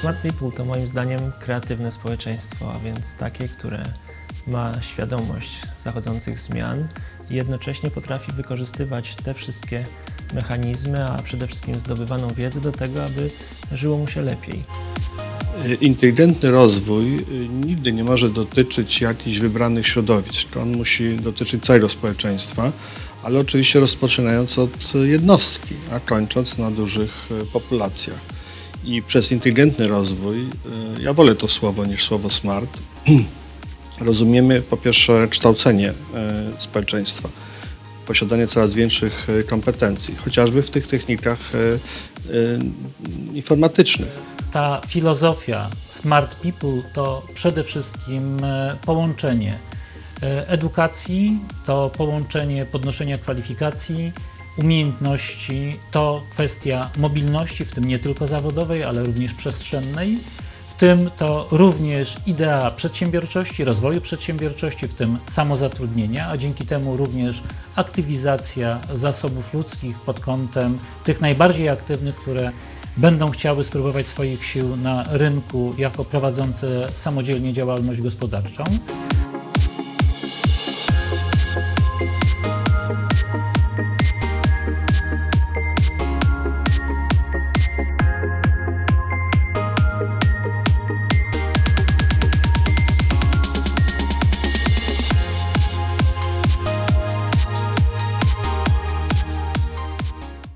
Smart People to moim zdaniem kreatywne społeczeństwo, a więc takie, które ma świadomość zachodzących zmian i jednocześnie potrafi wykorzystywać te wszystkie mechanizmy, a przede wszystkim zdobywaną wiedzę do tego, aby żyło mu się lepiej. Inteligentny rozwój y, nigdy nie może dotyczyć jakichś wybranych środowisk. On musi dotyczyć całego społeczeństwa, ale oczywiście rozpoczynając od jednostki, a kończąc na dużych y, populacjach. I przez inteligentny rozwój, y, ja wolę to słowo niż słowo smart, rozumiemy po pierwsze kształcenie y, społeczeństwa, posiadanie coraz większych y, kompetencji, chociażby w tych technikach informatycznych. ta filozofia Smart People to przede wszystkim e, połączenie e, edukacji, to połączenie podnoszenia kwalifikacji, umiejętności, to kwestia mobilności, w tym nie tylko zawodowej, ale również przestrzennej. W tym to również idea przedsiębiorczości, rozwoju przedsiębiorczości, w tym samozatrudnienia, a dzięki temu również aktywizacja zasobów ludzkich pod kątem tych najbardziej aktywnych, które będą chciały spróbować swoich sił na rynku jako prowadzące samodzielnie działalność gospodarczą.